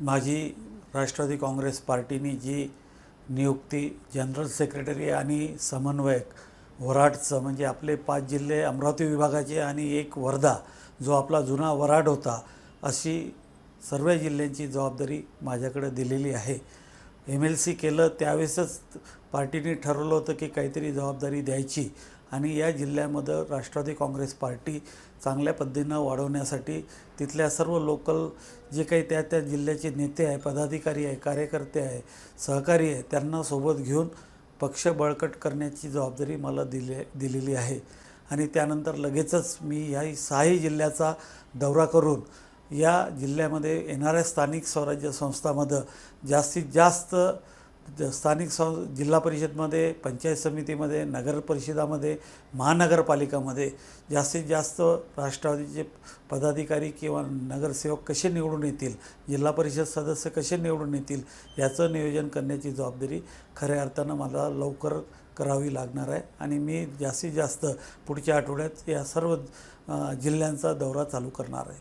माझी राष्ट्रवादी काँग्रेस पार्टीने जी नियुक्ती general secretary आणि समन्वयक वराडचं म्हणजे आपले पाच जिल्हे अमरावती विभागाचे आणि एक वर्धा जो आपला जुना वराड होता अशी सर्व जिल्ह्यांची जबाबदारी माझ्याकडे दिलेली आहे. एम एल सी केलं त्यावेळेसच पार्टीने ठरवलं होतं की काहीतरी जबाबदारी द्यायची. आणि या जिल्ह्यामध्ये राष्ट्रवादी काँग्रेस पार्टी चांगल्या पद्धतीनं वाढवण्यासाठी तिथल्या सर्व लोकल जे काही त्या त्या जिल्ह्याचे नेते आहे पदाधिकारी आहे कार्यकर्ते आहे सहकारी आहे त्यांना सोबत घेऊन पक्ष बळकट करण्याची जबाबदारी मला दिले दिलेली आहे. आणि त्यानंतर लगेचच मी या सहाही जिल्ह्याचा दौरा करून या जिल्ह्यामध्ये येणाऱ्या स्थानिक स्वराज्य संस्थामध्ये जास्तीत जास्त ज- स्थानिक सं जिल्हा परिषदमध्ये पंचायत समितीमध्ये नगर परिषदामध्ये महानगरपालिकामध्ये जास्तीत जास्त राष्ट्रवादीचे पदाधिकारी किंवा नगरसेवक कसे निवडून येतील जिल्हा परिषद सदस्य कसे निवडून येतील याचं नियोजन करण्याची जबाबदारी खऱ्या अर्थानं मला लवकर करावी लागणार आहे. आणि मी जास्तीत जास्त पुढच्या आठवड्यात या सर्व जिल्ह्यांचा दौरा चालू करणार आहे.